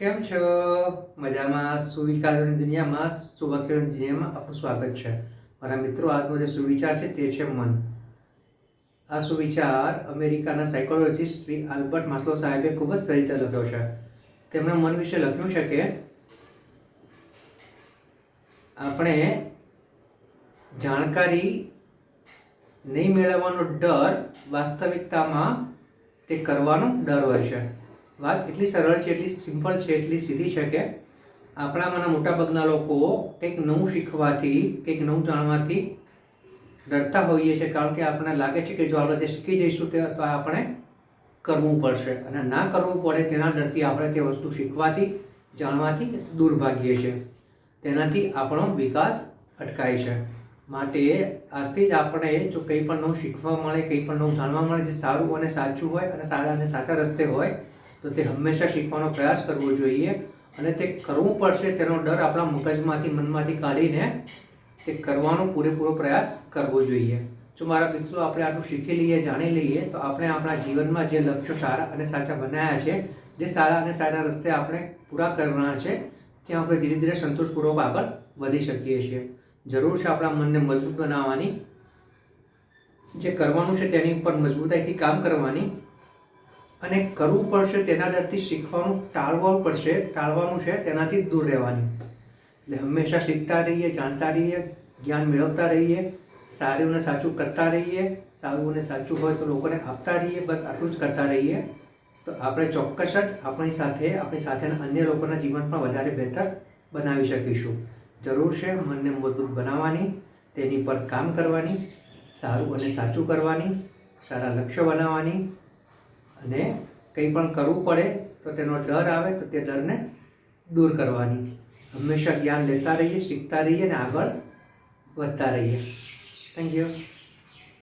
કેમ છો? મજામાં? સુવિકારોની દુનિયામાં સુવાક્યોની દુનિયામાં આપનું સ્વાગત છે. મારા મિત્રો, આજનો જે સુવિચાર છે તે છે મન. આ સુવિચાર અમેરિકાના સાયકોલોજીસ્ટ શ્રી આલ્બર્ટ માસ્લો સાહેબે ખૂબ જ સહિત લખ્યો છે. તેમના મન વિશે લખ્યું છે કે આપણે જાણકારી નહીં મેળવવાનો ડર વાસ્તવિકતામાં તે કરવાનો ડર હોય છે. વાત એટલી સરળ છે, એટલી સિમ્પલ છે, એટલી સીધી છે કે આપણામાંના મોટાભાગના લોકો કંઈક નવું શીખવાથી, કંઈક નવું જાણવાથી ડરતા હોઈએ છીએ કારણ કે આપણને લાગે છે કે જો આપણે તે શીખી જઈશું તે તો આપણે કરવું પડશે. અને ના કરવું પડે તેના ડરથી આપણે તે વસ્તુ શીખવાથી, જાણવાથી દૂર ભાગીએ છીએ. તેનાથી આપણો વિકાસ અટકાય છે. માટે આજથી જ આપણે જો કંઈ પણ નવું શીખવા મળે, કંઈ પણ નવું જાણવા મળે, જે સારું અને સાચું હોય અને સારા અને સાચા રસ્તે હોય તો તે હંમેશા શીખવાનો પ્રયાસ કરવો જોઈએ અને તે કરવું પડશે તેનો ડર આપણા મગજમાંથી, મનમાંથી કાઢીને તે કરવાનો પૂરેપૂરો પ્રયાસ કરવો જોઈએ. જો મારા મિત્રો આપણે આટલું શીખી લઈએ, જાણી લઈએ, તો આપણે આપણા જીવનમાં જે લક્ષ્યો સારા અને સાચા બનાવ્યા છે, જે સારા અને સારા રસ્તે આપણે પૂરા કરવાના છે, ત્યાં આપણે ધીરે ધીરે સંતોષપૂર્વક આગળ વધી શકીએ છીએ. જરૂર છે આપણા મનને મજબૂત બનાવવાની. જે કરવાનું છે તેની ઉપર મજબૂતાઈથી કામ કરવાની. અને કરવું પડશે તેના દરથી શીખવાનું ટાળવું પડશે, ટાળવાનું છે, તેનાથી દૂર રહેવાની. એટલે હંમેશા શીખતા રહીએ, જાણતા રહીએ, જ્ઞાન મેળવતા રહીએ, સારું અને સાચું કરતા રહીએ, સારું અને સાચું હોય તો લોકોને આપતા રહીએ, બસ આટલું જ કરતા રહીએ. તો આપણે ચોક્કસ જ આપણી સાથે, આપણી સાથેના અન્ય લોકોના જીવન પણ વધારે બહેતર બનાવી શકીશું. જરૂર છે મનને મજબૂત બનાવવાની, તેની પર કામ કરવાની, સારું અને સાચું કરવાની, સારા લક્ષ્ય બનાવવાની અને કંઈ પણ કરવું પડે તો તેનો ડર આવે તો તે ડરને દૂર કરવાની. હંમેશા જ્ઞાન લેતા રહીએ, શીખતા રહીએ અને આગળ વધતા રહીએ. Thank you